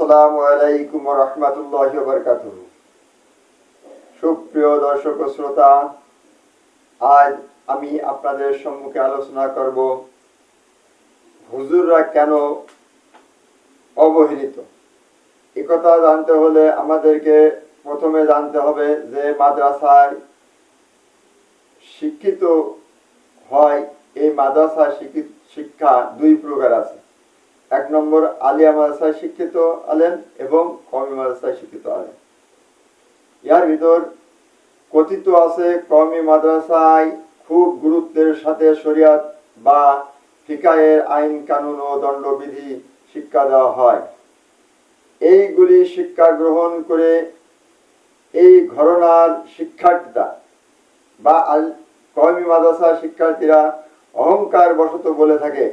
আসসালামু আলাইকুম রহমতুল্লাহ বরকাত সুপ্রিয় দর্শক শ্রোতা, আজ আমি আপনাদের সম্মুখে আলোচনা করব, হুজুররা কেন অবহেলিত? একথা জানতে হলে আমাদেরকে প্রথমে জানতে হবে যে মাদ্রাসায় শিক্ষিত হয়, এই মাদ্রাসা শিক্ষা দুই প্রকার আছে। এক নম্বর আলিয়া মাদ্রাসায় শিক্ষিত আলেম এবং কমি মাদ্রাসায় শিক্ষিত আলেম। ইয়ার ভিতর কথিত আছে কমি মাদ্রাসায় খুব গুরুত্বের সাথে শরিয়াত বা ফিকায়ের আইন, কানুন ও দণ্ডবিধি শিক্ষা দেওয়া হয়। এইগুলি শিক্ষা গ্রহণ করে এই ঘরনার শিক্ষার্থীরা বা আল, কওমি মাদ্রাসা শিক্ষার্থীরা অহংকার বশত বলে থাকে।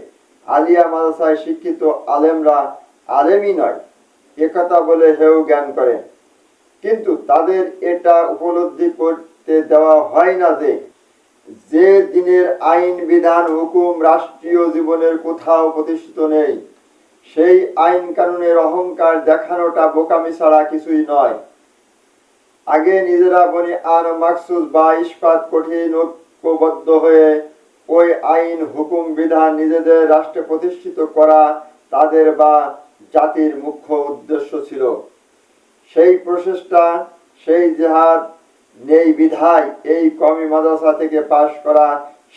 আলিয়া মাদ্রাসায় শিক্ষিত আলেমরা আলেমই নয় একথা বলে হেউ জ্ঞান করে। কিন্তু তাদের এটা উপলব্ধি করতে দেওয়া হয় না যে যে দিনের আইন, বিধান, হুকুম রাষ্ট্রীয় জীবনের কোথাও প্রতিষ্ঠিত নেই, সেই আইন কানুনের অহংকার দেখানোটা বোকামি ছাড়া কিছুই নয়। আগে নিজেরা বনি আর মাকসুদ বা ইস্পাত কঠিন ঐক্যবদ্ধ হয়ে ওই আইন হুকুম বিধান নিজেদের রাষ্ট্রে প্রতিষ্ঠিত করা তাদের বা জাতির মুখ্য উদ্দেশ্য ছিল। সেই প্রচেষ্টা, সেই জেহাদ নেই বিধায় এই কমি মাদ্রাসা থেকে পাশ করা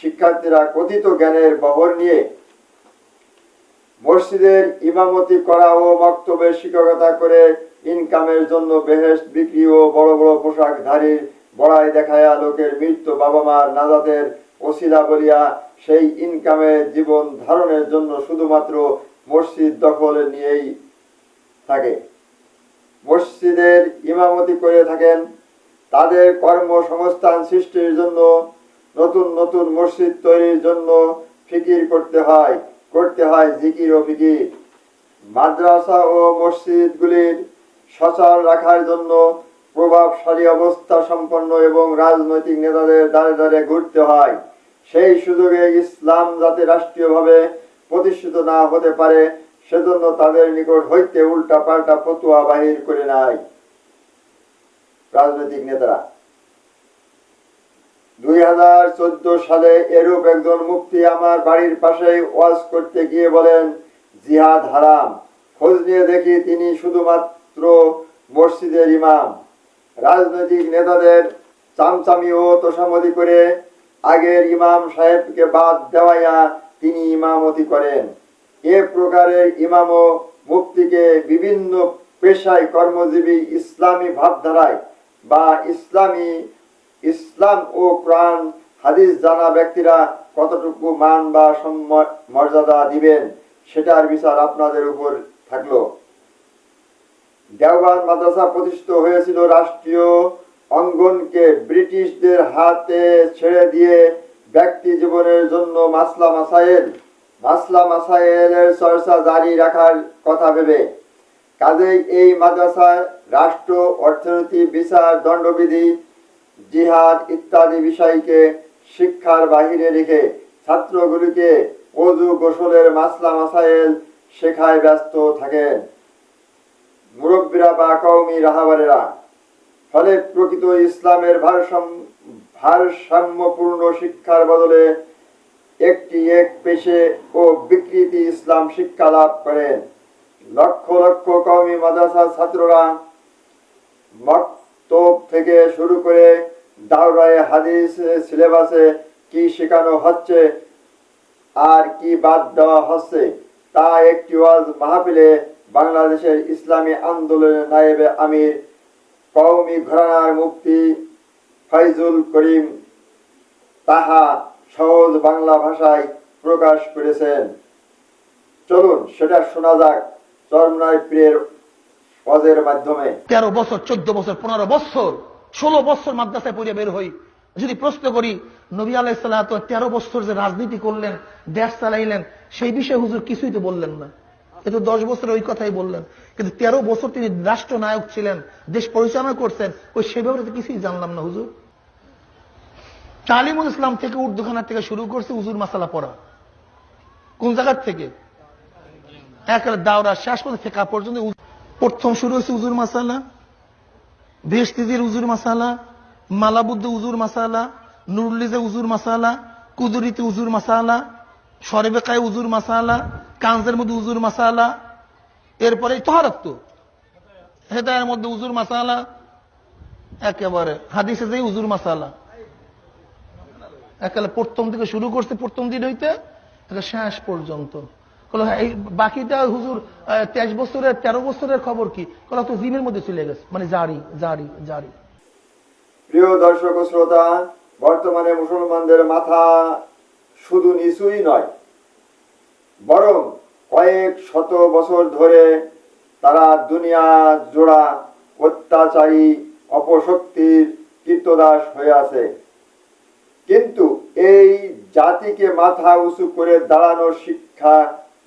শিক্ষার্থীরা কথিত জ্ঞানের বহর নিয়ে মসজিদের ইমামতি করা ও বক্তব্যের শিক্ষকতা করে ইনকামের জন্য বেহেস্ট বিক্রি ও বড় বড় পোশাকধারীর বড়াই দেখায়া লোকের মৃত্যু বাবা মার নাজাতের ওসিলা বলিয়া সেই ইনকামে জীবন ধারণের জন্য শুধুমাত্র মসজিদ দখলে নিয়েই থাকে। মসজিদের ইমামতি করে থাকেন। তাদের কর্মসংস্থান সৃষ্টির জন্য, নতুন নতুন মসজিদ তৈরির জন্য ফিকির করতে হয় করতে হয় জিকির ও ফিকির। মাদ্রাসা ও মসজিদগুলির সচল রাখার জন্য প্রভাবশালী অবস্থা সম্পন্ন এবং রাজনৈতিক নেতাদের দ্বারে দ্বারে ঘুরতে হয়। সেই সুযোগে ইসলাম যাতে রাষ্ট্রীয়ভাবে প্রতিষ্ঠিত না হতে পারে, সেজন্য তাদের নিকট হইতে উল্টা পাল্টা ফতুয়া বাহির করে নেয়। রাজনৈতিক নেতারা। দুই হাজার চোদ্দ সালে এরূপ একজন মুক্তি আমার বাড়ির পাশে ওয়াজ করতে গিয়ে বলেন, জিহাদ হারাম। খোঁজ নিয়ে দেখি তিনি শুধুমাত্র মসজিদের ইমাম। রাজনৈতিক নেতাদের চামচামি ও তোষামতি করে আগের ইমাম সাহেবকে বাদ দেওয়াইয়া তিনি ইমামতি করেন। এ প্রকারের ইমাম ও মুক্তিকে বিভিন্ন পেশায় কর্মজীবী ইসলামী ভাবধারায় বা ইসলামী, ইসলাম ও প্রাণ হাদিস জানা ব্যক্তিরা কতটুকু মান বা মর্যাদা দিবেন, সেটার বিচার আপনাদের উপর থাকল। দেওবান মাদ্রাসা প্রতিষ্ঠিত হয়েছিল রাষ্ট্রীয় অঙ্গনকে ব্রিটিশদের হাতে ছেড়ে দিয়ে ব্যক্তি জীবনের জন্য মাসলা মাসাইল মাসলা মাসাইলের চর্চা জারি রাখার কথা ভেবে। কাজেই এই মাদ্রাসায় রাষ্ট্র, অর্থনীতি, বিচার, দণ্ডবিধি, জিহাদ ইত্যাদি বিষয়কে শিক্ষার বাহিরে রেখে ছাত্রগুলিকে অজু গোসলের মাসলা মাসাইল শেখায় ব্যস্ত থাকেন। মুরব্বীরা বা কওমি রাহাবারেরা ফলে প্রকৃত ইসলামের ভারসাম্য ভারসাম্যপূর্ণ শিক্ষার বদলে একটি এক পেশে ও বিকৃতি ইসলাম শিক্ষা লাভ করেন। লক্ষ লক্ষ কওমি মাদ্রাসার ছাত্ররা মক্তব থেকে শুরু করে দাওরায়ে হাদিস সিলেবাসে কি শেখানো হচ্ছে, আর কি বাদ দেওয়া হচ্ছে, তা একটি ওয়াজ মাহফিলে বাংলাদেশের ইসলামী আন্দোলনের নায়েবে আমির, কওমি ঘরানার মুফতি ফয়জুল করিম তাহা সহজ বাংলা ভাষায় প্রকাশ করেছেন। চলুন, সেটা শোনা যাক চরমনায় প্রিয়ের পদের মাধ্যমে। তেরো বছর, চোদ্দ বছর, পনেরো বছর, ষোলো বছর মাদ্রাসায় পড়ে বের হই। যদি প্রশ্ন করি, নবী আলাইসাল্লাহ তেরো বছর যে রাজনীতি করলেন, দেশ চালাইলেন, সেই বিষয়ে হুজুর কিছুই তো বললেন না। এ তো দশ বছর ওই কথাই বললেন। কিন্তু তেরো বছর তিনি রাষ্ট্রনায়ক ছিলেন, দেশ পরিচালনা করছেন, ওই সে ব্যাপারে কিছুই জানলাম না হুজুর। তালিমুল ইসলাম থেকে উর্দুখানা থেকে শুরু করছে হুজুর মাসালা পড়া। কোন জায়গার থেকে? একেবারে দাওরা শেষ পর্যন্ত ফেকা পর্যন্ত প্রথম শুরু হয়েছে উজুর মাসালা বেহস্তিজির উজুর মাসালা, মালাবুদ্দ উজুর মাসালা নুরুল্লিজে উজুর মাসালা, কুদুরিতে উজুর মাসালা সরেবেকায় উজুর মাসালা কাঞ্জের মধ্যে উজুর মাসালা এরপরে তহারত তো। হেদায়ের মধ্যে উজুর মাসালা একেবারে হাদিসে যে উজুর মাসালা। একেবারে প্রথম থেকে শুরু করছে প্রথম দিন হইতে শেষ পর্যন্ত। হ্যাঁ, বাকিটা হুজুর তেইশ বছরের তেরো বছরের খবর কি? কলো তো জিমের মধ্যে চলে গেছে মানে জারি জারি জারি। প্রিয় দর্শক শ্রোতা বর্তমানে মুসলমানদের মাথা শুধু নিচুই নয়, বরং কয়েক শত বছর ধরে তারা দুনিয়া জোড়া অত্যাচারী, অপশক্তির কীর্তদাস হয়ে আছে। কিন্তু এই জাতিকে মাথা উঁচু করে দাঁড়ানোর শিক্ষা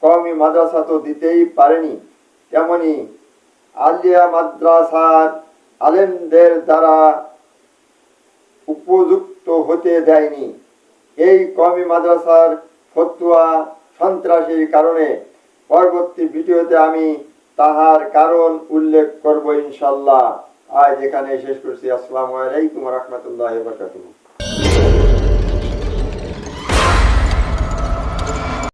কওমি মাদ্রাসা তো দিতেই পারেনি। তেমনি আলিয়া মাদ্রাসার আলেমদের দ্বারা উপযুক্ত হতে দেয়নি। এই কমি মাদ্রাসার ফতুয়া সন্ত্রাসীর কারণে পরবর্তী ভিডিওতে আমি তাহার কারণ উল্লেখ করব ইনশাল্লাহ আজ এখানে শেষ করছি। আসসালামু আলাইকুম রহমতুল্লাহ বারকাতুহু।